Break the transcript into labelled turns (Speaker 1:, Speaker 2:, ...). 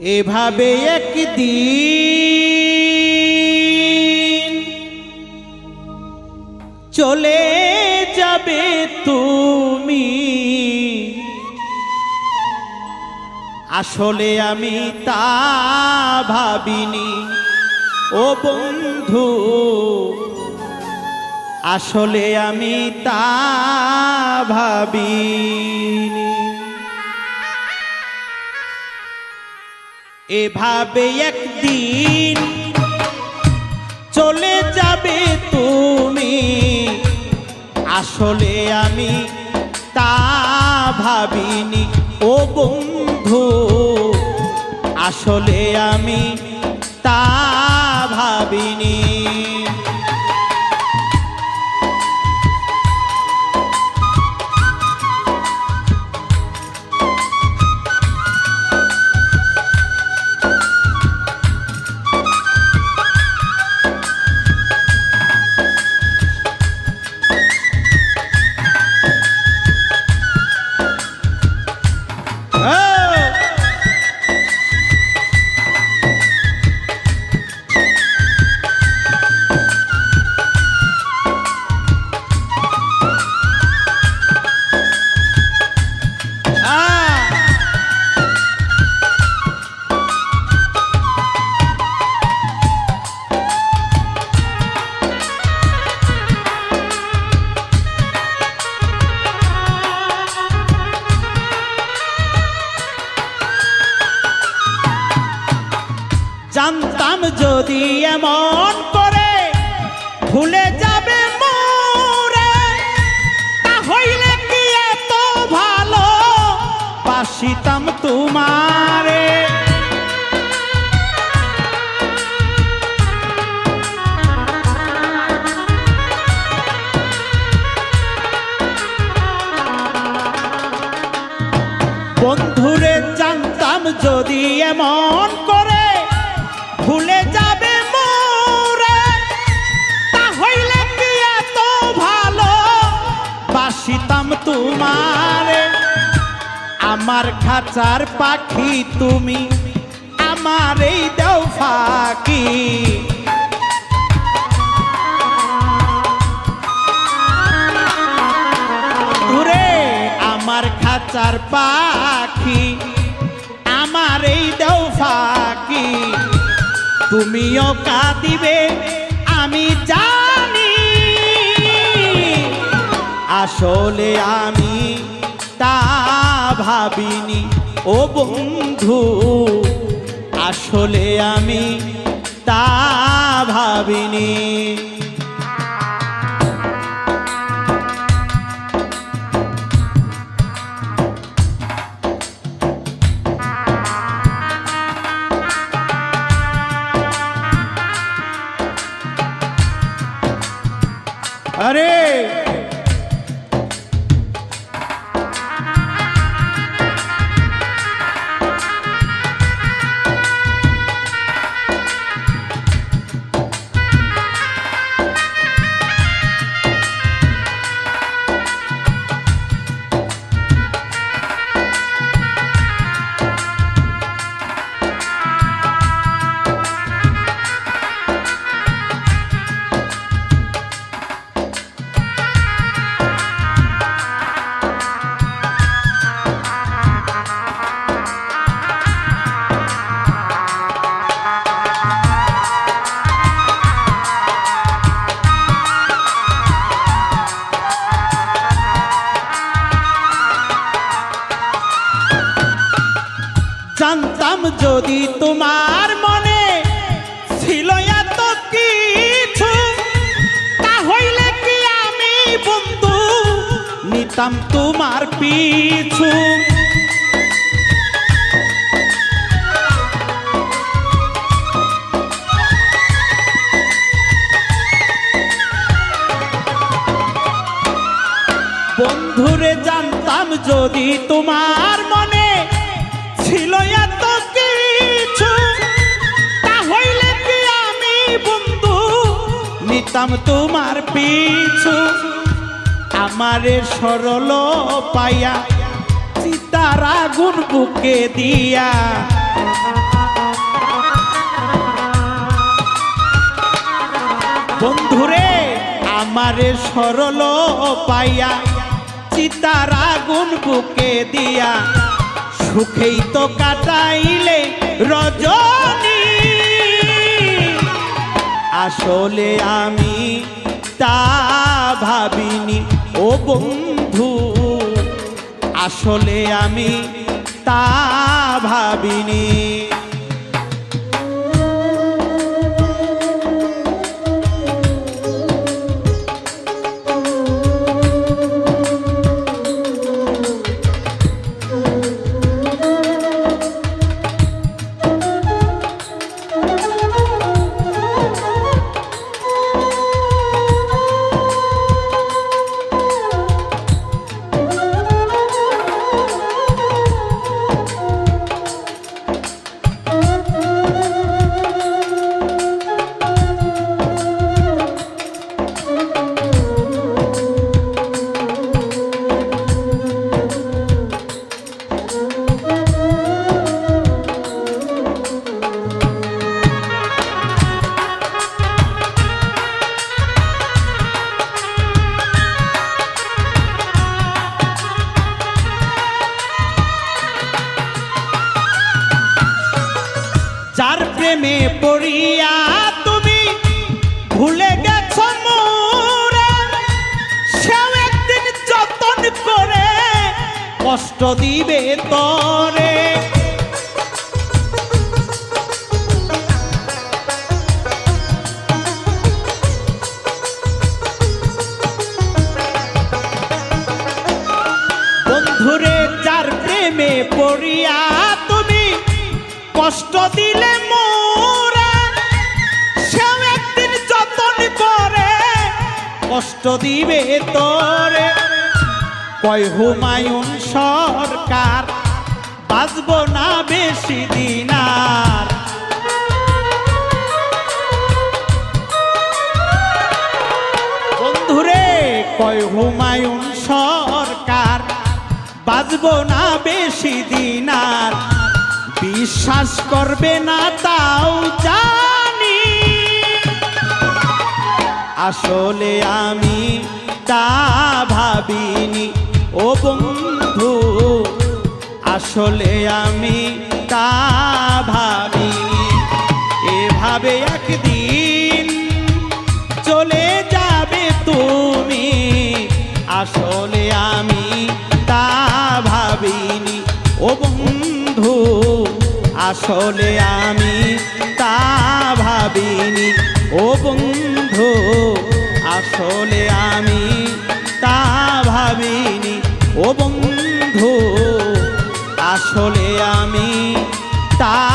Speaker 1: এভাবে একদিন চলে যাবে তুমি। আসলে আমি তা ভাবিনি। ও বন্ধু, আসলে আমি তা ভাবিনি। এভাবে একদিন চলে যাবে তুমি। আসলে আমি তা ভাবিনি। ও বন্ধু, আসলে আমি তা ভাবিনি। ভুলে যাবে মোরে। তা হইলে কি এত ভালো? পাশিতাম তোমারে তোমারে। আমার খাঁচার পাখি তুমি আমার এই দেও ফাঁকি। ঘুরে আমার খাঁচার পাখি আমার এই দেও ফাঁকি। তুমিও কাঁদিবে, আমি জানি আসলে আমি তা ভাবিনি। ও বন্ধু আসলে আমি তা ভাবিনি। জানতাম যদি তোমার মনে ছিল এত কিছু, তা হইলে কি আমি বন্ধু নিতাম তোমার পিছু? বন্ধুরে জানতাম যদি তোমার মনে ছিল এত ছুটতাম তোমার পিছু। আমারে সরল পাইয়া সীতার আগুন বুকে দিয়া। বন্ধুরে, আমারে সরল পাইয়া, চিতার আগুন বুকে দিয়া। সুখেই তো কাটাইলে রজনী আসলে আমি তা ভাবিনি। ও বন্ধু আসলে আমি তা ভাবিনি। প্রেমে পড়িয়া তুমি ভুলে গেছ মোরে। একদিন যতন করে কষ্ট দিবে তরে। বন্ধুরে, যার প্রেমে পড়িয়া তুমি কষ্ট দিলে দিবে তোরে। কয়, হুমায়ুন সরকার, বাঁচব না বেশি দিন আর। বন্ধুরে, কয়, হুমায়ুন সরকার, বাঁচব না বেশি দিন আর। বিশ্বাস করবে না তাও জানি আসলে আমি তা ভাবিনি। ও বন্ধু, আসলে আমি তা ভাবিনি। এভাবে একদিন চলে যাবে তুমি। আসলে আমি তা ভাবিনি। ও বন্ধু, আসলে আমি আসলে আমি তা ভাবিনি। ও বন্ধু আসলে আমি তা